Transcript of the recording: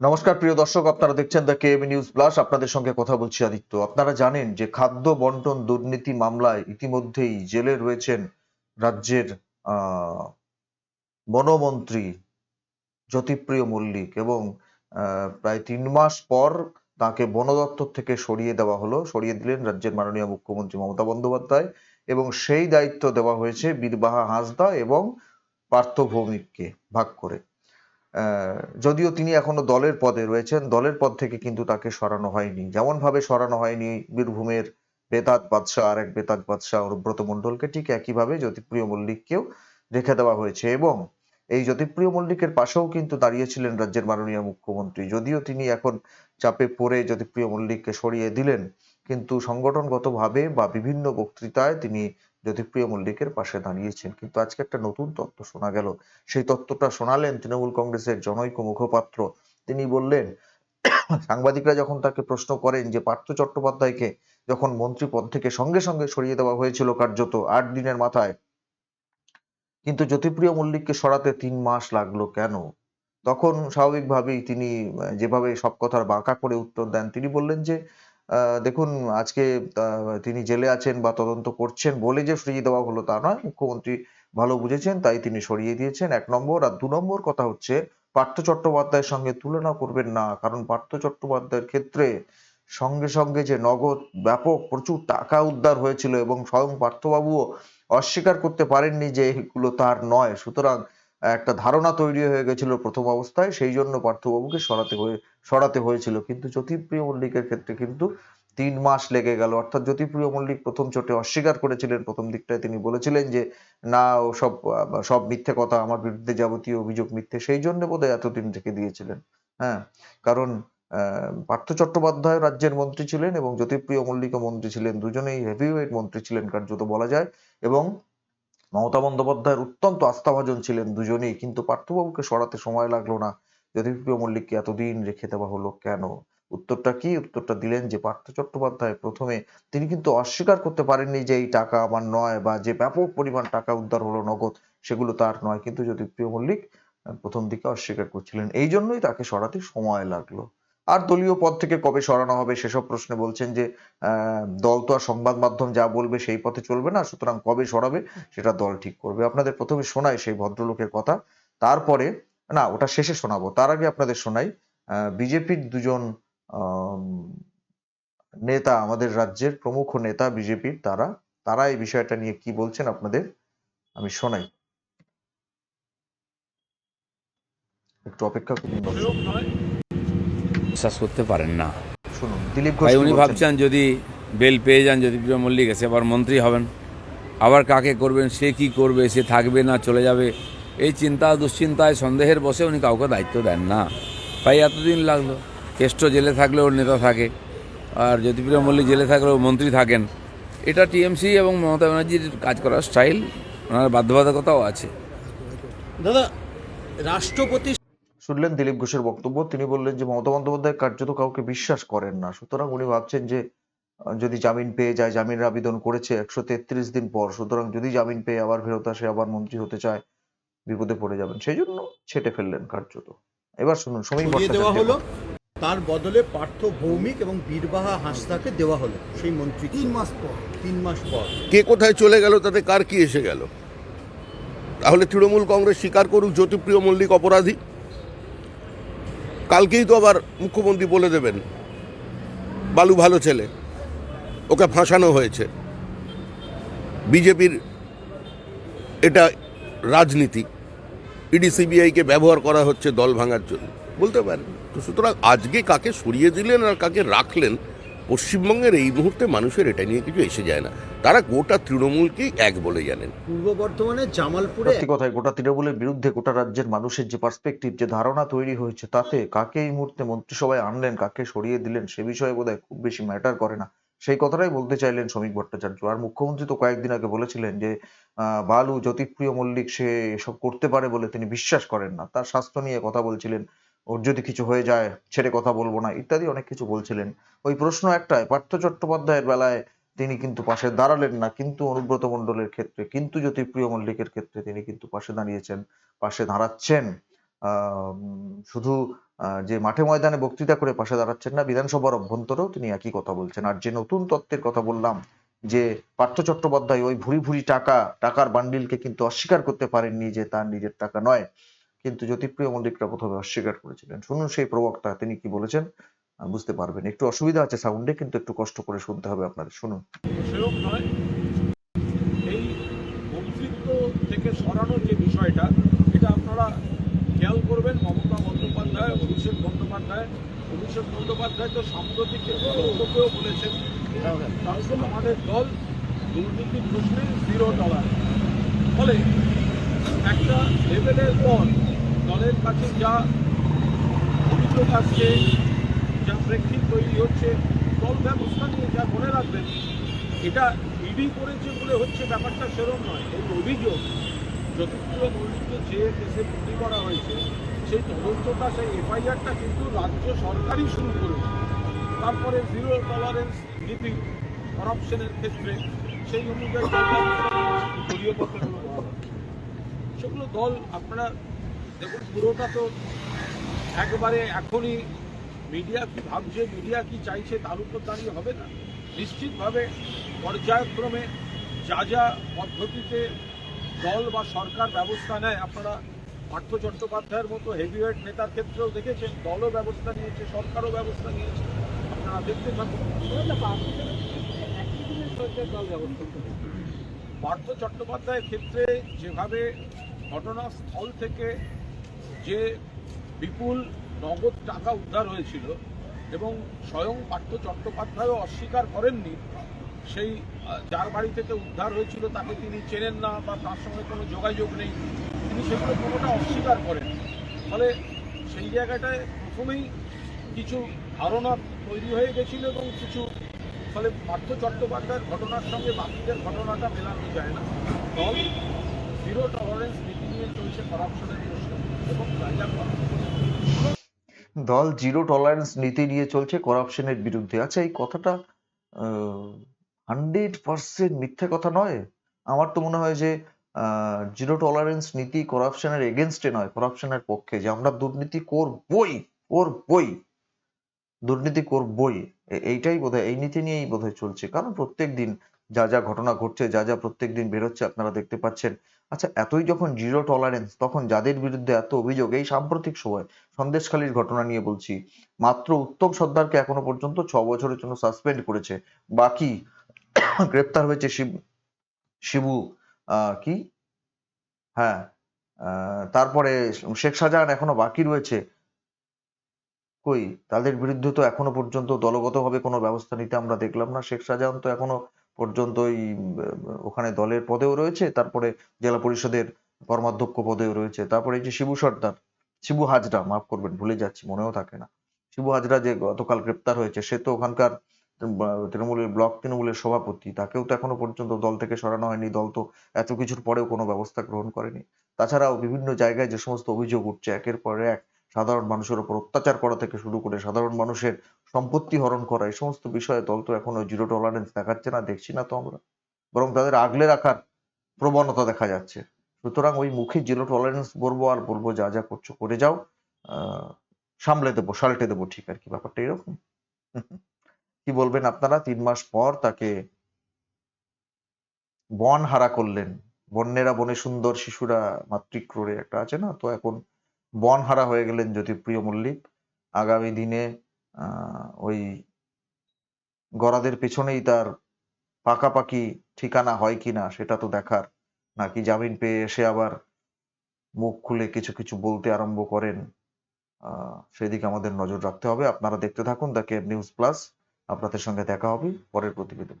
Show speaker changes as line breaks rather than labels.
নমস্কার, প্রিয় দর্শক, আপনারা দেখছেন দ্য কেএম নিউজ প্লাস আপনাদের সঙ্গে কথা বলছি আদিত্য। আপনারা জানেন যে খাদ্য বন্টন দুর্নীতি মামলায় ইতিমধ্যেই জেলে রয়েছেন রাজ্যের বনমন্ত্রী জ্যোতিপ্রিয় মল্লিক এবং প্রায় তিন মাস পর তাকে বন দপ্তর থেকে সরিয়ে দেওয়া হলো। সরিয়ে দিলেন রাজ্যের মাননীয় মুখ্যমন্ত্রী মমতা বন্দ্যোপাধ্যায় এবং সেই দায়িত্ব দেওয়া হয়েছে বীরবাহা হাঁসদা এবং পার্থ ভৌমিককে ভাগ করে। যদিও তিনি এখনও দলের পদে রয়েছেন, দলের পদ থেকে কিন্তু তাকে সরানো হয়নি। যেমন ভাবে সরানো হয়নি বীরভূমের বেতাজ বাদশাহ আর এক বেতাজ বাদশাহ অনুব্রত মণ্ডলকে, ঠিক একইভাবে জ্যোতিপ্রিয় মল্লিককেও রেখে দেওয়া হয়েছে। এবং এই জ্যোতিপ্রিয় মল্লিকের পাশেও কিন্তু দাঁড়িয়েছিলেন রাজ্যের মাননীয় মুখ্যমন্ত্রী। যদিও তিনি এখন চাপে পড়ে জ্যোতিপ্রিয় মল্লিককে সরিয়ে দিলেন, কিন্তু সংগঠনগতভাবে বা বিভিন্ন বক্তৃতায় তিনি জ্যোতিপ্রিয় মল্লিকের পাশে দাঁড়িয়েছেন। কিন্তু আজকে একটা নতুন তথ্য শোনা গেল। সেই তথ্যটা শোনালেন তৃণমূল কংগ্রেসের জনৈক মুখপাত্র। তিনি বললেন, সাংবাদিকরা যখন তাকে প্রশ্ন করেন যে, পার্থ চট্টোপাধ্যায়কে যখন মন্ত্রী পদ থেকে সঙ্গে সঙ্গে সরিয়ে দেওয়া হয়েছিল কার্যত আট দিনের মাথায়, কিন্তু জ্যোতিপ্রিয় মল্লিককে সরাতে তিন মাস লাগল কেন? তখন স্বাভাবিকভাবেই তিনি যেভাবে সব কথার বাঁকা করে উত্তর দেন, তিনি বললেন যে দেখুন, আজকে তিনি জেলে আছেন বা তদন্ত করছেন বলে যে সরিয়ে দেওয়া হলো তা নয়, মুখ্যমন্ত্রী ভালো বুঝেছেন, তাই তিনি সরিয়ে দিয়েছেন। এক নম্বর আর দু নম্বর কথা হচ্ছে, পার্থ চট্টোপাধ্যায়ের সঙ্গে তুলনা করবেন না, কারণ পার্থ চট্টোপাধ্যায়ের ক্ষেত্রে সঙ্গে সঙ্গে যে নগদ ব্যাপক প্রচুর টাকা উদ্ধার হয়েছিল এবং স্বয়ং পার্থবাবুও অস্বীকার করতে পারেননি যে এগুলো তার নয়। সুতরাং একটা ধারণা তৈরি হয়ে গেছিল প্রথম অবস্থায়, সেই জন্য পার্থবাবুকে সরাতে হয়ে, সরাতে হয়েছিল। কিন্তু জ্যোতিপ্রিয় মল্লিকের ক্ষেত্রে কিন্তু তিন মাস লেগে গেল। অর্থাৎ জ্যোতিপ্রিয় মল্লিক প্রথম চোটে অস্বীকার করেছিলেন। প্রথম দিকটায় তিনি বলেছিলেন যে, না, ও সব সব মিথ্যে কথা, আমার বিরুদ্ধে যাবতীয় অভিযোগ মিথ্যে। সেই জন্য বোধহয় এতদিন থেকে দিয়েছিলেন। হ্যাঁ কারণ পার্থ চট্টোপাধ্যায় রাজ্যের মন্ত্রী ছিলেন এবং জ্যোতিপ্রিয় মল্লিকও মন্ত্রী ছিলেন। দুজনেই হেভিওয়েট মন্ত্রী ছিলেন কার্যত বলা যায়। এবং মমতা বন্দ্যোপাধ্যায়ের অত্যন্ত আস্থাভাজন ছিলেন দুজনেই, কিন্তু পার্থবাবুকে সরাতে সময় লাগল না। জ্যোতিপ্রিয় মল্লিককে এতদিন রেখে দেওয়া হলো কেন? উত্তরটা কি? উত্তরটা দিলেন যে, পার্থ চট্টোপাধ্যায় প্রথমে তিনি কিন্তু অস্বীকার করতে পারেননি যে, এই টাকা আমার নয় বা যে ব্যাপক পরিমাণ টাকা উদ্ধার হলো নগদ, সেগুলো তার নয়। কিন্তু জ্যোতিপ্রিয় মল্লিক প্রথম দিকে অস্বীকার করছিলেন। এই জন্যই তাকে সরাতে সময় লাগল। আর দলীয় পদ থেকে কবে সরানো হবে সেসব প্রশ্নে বলছেন যে দল তো আর সংবাদ মাধ্যম যা বলবে সেই পথে চলবে না, সুতরাং কবে সরাবে সেটা দল ঠিক করবে। আপনাদের প্রথমে শোনাই সেই ভদ্রলোকের কথা। তারপরে, না, ওটা শেষে শোনাবো। তার আগে আপনাদের শোনাই বিজেপির দুজন নেতা আমাদের রাজ্যের প্রমুখ নেতা বিজেপির, তারা তারা এই বিষয়টা নিয়ে কি বলছেন আপনাদের? আমি শোনাই। একটু অপেক্ষা করুন।
বিশ্বাস করতে পারেন না।
শুনুন দিলীপ ঘোষ
তাই উনি ভাবছেন যদি বেল পেয়ে যান জ্যোতিপ্রিয় মল্লিক এসে আবার মন্ত্রী হবেন আবার কাকে করবেন সে কি করবে সে থাকবে না চলে যাবে এই চিন্তা দুশ্চিন্তায় সন্দেহের বসে উনি কাউকে দায়িত্ব দেন না। তাই এতদিন লাগল কেষ্ট জেলে থাকলে ওর নেতা থাকে আর জ্যোতিপ্রিয় মল্লিক জেলে থাকলে ওর মন্ত্রী থাকেন এটা টিএমসি এবং মমতা ব্যানার্জির কাজ করার স্টাইল ওনার বাধ্যবাধকতাও আছে।
দাদা রাষ্ট্রপতি
শুনলেন দিলীপ ঘোষের বক্তব্য। তিনি বললেন যে মমতা বন্দ্যোপাধ্যায় কার্যত কাউকে বিশ্বাস করেন না। সুতরাং উনি ভাবছেন যে যদি জামিন পেয়ে যায় জামিনের আবেদন করেছে একশো তেত্রিশ দিন পর সুতরাং যদি জামিন পেয়ে আবার ফেরত আসে আবার মন্ত্রী হতে চায় বিপদে পড়ে যাবেন। সেই জন্য ছেটে ফেললেন কার্যত। এবার শুনুন সমীর
সরিয়ে দেওয়া হলো তার বদলে পার্থ ভৌমিক এবং বীরবাহা হাঁসদাকে দেওয়া হলো। সেই মন্ত্রী তিন মাস পর। তিন মাস পর।
কে কোথায় চলে গেল তাতে কার কি এসে গেল? তাহলে তৃণমূল কংগ্রেস স্বীকার করুক জ্যোতিপ্রিয় মল্লিক অপরাধী। কালকেই তো আবার মুখ্যমন্ত্রী বলে দেবেন, বালু ভালো ছেলে, ওকে ফাঁসানো হয়েছে। বিজেপির এটা রাজনীতি, ইডি সিবিআইকে ব্যবহার করা হচ্ছে দল ভাঙার জন্য। বলতে পারেন, তো সুতরাং আজকে কাকে সরিয়ে দিলেন আর কাকে রাখলেন পশ্চিমবঙ্গের এই মুহূর্তে মানুষের এটা নিয়ে কিছু এসে যায় না। তারা গোটা তৃণমূলকেই এক বলে জানেন।
পূর্ব বর্ধমানে জামালপুরে
সত্যি কথাই গোটা তৃণমূলের বিরুদ্ধে গোটা রাজ্যের মানুষের যে পার্সপেক্টিভ যে ধারণা তৈরি হয়েছে তাতে কাকে এই মুহূর্তে মন্ত্রিসভায় আনলেন কাকে সরিয়ে দিলেন সে বিষয়ে বোধহয় খুব বেশি ম্যাটার করে না। সেই কথাটাই বলতে চাইলেন শ্রমিক ভট্টাচার্য। আর মুখ্যমন্ত্রী তো কয়েকদিন আগে বলেছিলেন যে আহ, বালু জ্যোতিপ্রিয় মল্লিক সে এসব করতে পারে বলে তিনি বিশ্বাস করেন না। তার স্বাস্থ্য নিয়ে কথা বলছিলেন ওর যদি কিছু হয়ে যায়, ছেড়ে কথা বলব না, ইত্যাদি অনেক কিছু বলছিলেন। ওই প্রশ্ন একটাই, পার্থ চট্টোপাধ্যায়ের বেলায় তিনি কিন্তু পাশে দাঁড়ালেন না, কিন্তু অনুব্রত মণ্ডলের ক্ষেত্রে, কিন্তু জ্যোতিপ্রিয় মল্লিকের ক্ষেত্রে তিনি কিন্তু পাশে দাঁড়িয়েছেন, পাশে দাঁড়াচ্ছেন। শুধু যে মাঠে ময়দানে বক্তৃতা করে পাশে দাঁড়াচ্ছেন না, বিধানসভার অভ্যন্তরেও তিনি একই কথা বলছেন। আর যে নতুন তত্ত্বের কথা বললাম, যে পার্থ চট্টোপাধ্যায় ওই ভুরি ভুরি টাকা, টাকার বান্ডিলকে কিন্তু অস্বীকার করতে পারেননি যে তার নিজের টাকা নয় কিন্তু জ্যোতিপ্রিয় মল্লিকরা প্রথমে অস্বীকার করেছিলেন, শুনুন সেই প্রবক্তা, তিনি কি বলেছেন? বুঝতে পারবেন। একটু অসুবিধা আছে সাউন্ডে, কিন্তু একটু কষ্ট করে শুনতে হবে আপনাদের। শুনুন।
এই মন্ত্রিত্ব থেকে সরানোর যে বিষয়টা, এটা আপনারা খেয়াল করবেন, মমতা বন্দ্যোপাধ্যায়, অভিষেক বন্দ্যোপাধ্যায় অভিষেক বন্দ্যোপাধ্যায় তো সাম্প্রতিক একটি বক্তব্যও বলেছেন আমাদের দল দুর্নীতির প্রশ্নে জিরো ডলার ফলে একটা লেভেলের পর দলের কাছে যা অভিযোগ আসছে, যা প্রেক্ষিত তৈরি হচ্ছে, দল ব্যবস্থা নিয়ে যা মনে রাখবেন, এটা ইডি করেছে বলে হচ্ছে ব্যাপারটা সেরম নয়। এই অভিযোগ জ্যোতিপ্রিয় মল্লিককে যে কেসে বন্দি করা হয়েছে, সেই তদন্তটা, সেই এফআইআরটা কিন্তু রাজ্য সরকারই শুরু করেছে। তারপরে জিরো টলারেন্স নীতি, করাপশনের ক্ষেত্রে সেই অনুযায়ী সেগুলো দল আপনারা দেখুন, পুরোটা তো একবারে এখনই মিডিয়া কি ভাবছে, মিডিয়া কি চাইছে, তার উপর দাঁড়িয়ে হবে না। নিশ্চিতভাবে পর্যায়ক্রমে যা যা পদ্ধতিতে দল বা সরকার ব্যবস্থা নেয়, আপনারা পার্থ চট্টোপাধ্যায়ের মতো হেভিওয়েট নেতার ক্ষেত্রেও দেখেছেন, দলও ব্যবস্থা নিয়েছে, সরকারও ব্যবস্থা নিয়েছে। আপনারা দেখতে থাকুন। পার্থ চট্টোপাধ্যায়ের ক্ষেত্রে যেভাবে ঘটনাস্থল থেকে যে বিপুল নগদ টাকা উদ্ধার হয়েছিল এবং স্বয়ং পার্থ চট্টোপাধ্যায়ও অস্বীকার করেননি, সেই যার বাড়ি থেকে উদ্ধার হয়েছিল তাকে তিনি চেনেন না বা তার সঙ্গে কোনো যোগাযোগ নেই, তিনি সেগুলো কোনোটা অস্বীকার করেন। ফলে সেই জায়গাটায় প্রথমেই কিছু ধারণা তৈরি হয়ে গেছিল এবং কিছু, ফলে পার্থ চট্টোপাধ্যায়ের ঘটনার সঙ্গে বাকিদের ঘটনাটা মেলানো যায় না। দল জিরো টলারেন্স নীতি নিয়ে চলছে করাপশনের
দল জিরো টলারেন্স নীতি নিয়ে চলছে করাপশনের বিরুদ্ধে। আচ্ছা এই কথাটা হান্ড্রেড পার্সেন্ট মিথ্যে কথা নয়। আমার তো মনে হয় যে জিরো টলারেন্স নীতি করাপশনের এগেনস্টে নয় করাপশনের পক্ষে। যে আমরা দুর্নীতি করবই করবই, দুর্নীতি করবই এইটাই বোধহয়, এই নীতি নিয়েই বোধহয় চলছে। কারণ প্রত্যেক দিন যা যা ঘটনা ঘটছে, যা যা প্রত্যেক দিন বেরোচ্ছে আপনারা দেখতে পাচ্ছেন। আচ্ছা এতই যখন জিরো টলারেন্স তখন যাদের বিরুদ্ধে এত অভিযোগ, এই সাম্প্রতিক সময় সন্দেশখালীর ঘটনা নিয়ে বলছি, মাত্র উত্তম সর্দারকে এখনও পর্যন্ত ছ বছরের জন্য সাসপেন্ড করেছে। বাকি গ্রেপ্তার হয়েছে শিব, শিবু কি? হ্যাঁ তারপরে শেখ শাহজাহান এখনও বাকি রয়েছে। কই? তাদের বিরুদ্ধে তো এখনও পর্যন্ত দলগতভাবে কোনো ব্যবস্থা নিতে আমরা দেখলাম না। শেখ শাহজাহান তো এখনও পর্যন্ত ওই ওখানে দলের পদেও রয়েছে, তারপরে জেলা পরিষদের কর্মাধ্যক্ষ পদেও রয়েছে। তারপরে যে শিবু সর্দার, শিবু হাজরা, মাফ করবেন, ভুলে যাচ্ছি, মনেও থাকে না। শিবু হাজরা যে গতকাল গ্রেপ্তার হয়েছে, সে তো ওখানকার তৃণমূলের ব্লক তৃণমূলের সভাপতি, তাকেও তো এখনও পর্যন্ত দল থেকে সরানো হয়নি, দল তো এত কিছুর পরেও কোনো ব্যবস্থা গ্রহণ করেনি। তাছাড়াও বিভিন্ন জায়গায় যে সমস্ত অভিযোগ উঠছে, একের পর এক সাধারণ মানুষের উপর অত্যাচার করা থেকে শুরু করে সাধারণ মানুষের সম্পত্তি হরণ করা, এই সমস্ত বিষয়ে দল তো এখনও জিরো টলারেন্স দেখাচ্ছে না, দেখছি না তো আমরা। বরং তাদের আগলে রাখার প্রবণতা দেখা যাচ্ছে। সুতরাং ওই মুখে জিরো টলারেন্স বলব আর বলব যা যা করছ করে যাও সামলে দেবো, সাল্টে দেবো, ঠিক আর কি, ব্যাপারটা এরকম। কি বলবেন আপনারা? তিন মাস পর তাকে বন হারা করলেন। বন্যেরা বনে সুন্দর শিশুরা মাতৃক্রোড়ে একটা আছে না, তো এখন বন হারা হয়ে গেলেন জ্যোতিপ্রিয় মল্লিক। আগামী দিনে ওই গরাদের পেছনেই তার পাকাপাকি ঠিকানা হয় কিনা সেটা তো দেখার। নাকি জামিন পেয়ে এসে আবার মুখ খুলে কিছু কিছু বলতে আরম্ভ করেন? সেদিকে আমাদের নজর রাখতে হবে। আপনারা দেখতে থাকুন দ্য কেব নিউজ প্লাস। আপনাদের সঙ্গে দেখা হবে পরের প্রতিবেদন।